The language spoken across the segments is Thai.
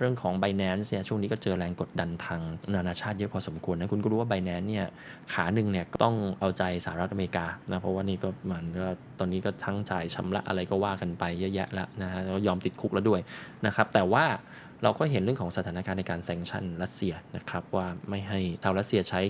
เรื่องของ b i n a n c e เนี่ยช่วงนี้ก็เจอแรงกดดันทางนานาชาติเยอะพอสมควรนะ คุณก็รู้ว่า b i n a n c e เนี่ยขาหนึ่งเนี่ยต้องเอาใจสหรัฐอเมริกานะ เพราะว่านี่ก็มันก็ตอนนี้ก็ทั้งจ่ายชำระอะไรก็ว่ากันไปเยอะแยะแล้วนะฮะแล้วยอมติดคุกแล้วด้วยนะครับแต่ว่าเราก็เห็นเรื่องของสถานการณ์ในการแซงชั่นรัสเซียนะครับว่าไม่ให้ชาวรัสเซียใช้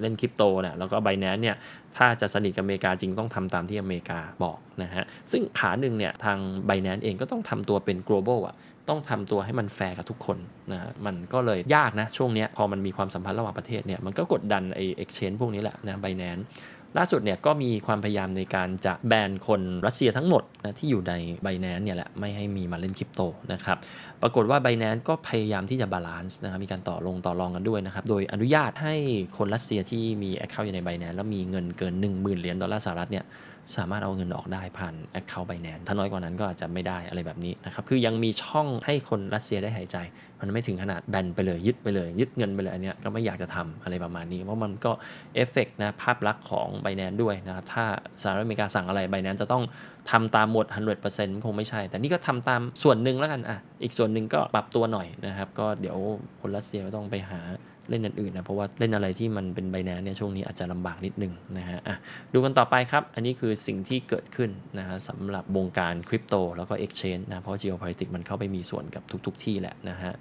เล่นคริปโตเนี่ยแล้วก็ไบแนนเนี่ยถ้าจะสนิทกับอเมริกาจริงต้องทำตามที่อเมริกาบอกนะฮะซึ่งขาหนึ่งเนี่ยทางไบแนนเองก็ต้องทำตัวเป็น global อะต้องทำตัวให้มันแฟร์กับทุกคนนะฮะมันก็เลยยากนะช่วงนี้พอมันมีความสัมพันธ์ระหว่างประเทศเนี่ยมันก็กดดันไอ้ exchange พวกนี้แหละนะไบแนน ล่าสุดเนี่ยก็มีความพยายามในการจะแบนคนรัสเซียทั้งหมดนะที่อยู่ในไบแนนเนี่ยแหละ ไม่ให้มีมาเล่นคริปโตนะครับ ปรากฏว่าไบแนนก็พยายามที่จะบาลานซ์นะครับ มีการต่อลงต่อรองกันด้วยนะครับ โดยอนุญาตให้คนรัสเซียที่มีแอคเคาท์อยู่ในไบแนนแล้วมีเงินเกิน 10,000 เหรียญดอลลาร์สหรัฐเนี่ยสามารถเอาเงินออกได้ผ่าน Account Binance ถ้าน้อยกว่านั้นก็อาจจะไม่ได้อะไรแบบนี้นะครับ คือยังมีช่องให้คนรัสเซียได้หายใจ มันไม่ถึงขนาดแบนไปเลยยึดไปเลย ยึดเงินไปเลย อันเนี้ยก็ไม่อยากจะทำอะไรประมาณนี้ เพราะมันก็เอฟเฟกนะภาพลักษณ์ของ Binance ด้วยนะครับ ถ้าสหรัฐอเมริกาสั่งอะไร Binance จะต้องทำตามหมด 100%คงไม่ใช่ แต่นี่ก็ทำตามส่วนหนึ่งแล้วกันอะอีกส่วนหนึ่งก็ปรับตัวหน่อยนะครับก็เดี๋ยวคนรัสเซียก็ต้องไปหา เล่นอื่นๆนะเพราะว่าเล่นอะไรที่มันเป็นไบแนนเนี่ยช่วงนี้อาจจะลำบากนิดนึงนะฮะอะดูกันต่อไปครับ อันนี้คือสิ่งที่เกิดขึ้นนะฮะสำหรับวงการคริปโตแล้วก็ Exchange นะเพราะ geopolitics มันเข้าไปมีส่วนกับทุก ๆ ที่แหละนะฮะ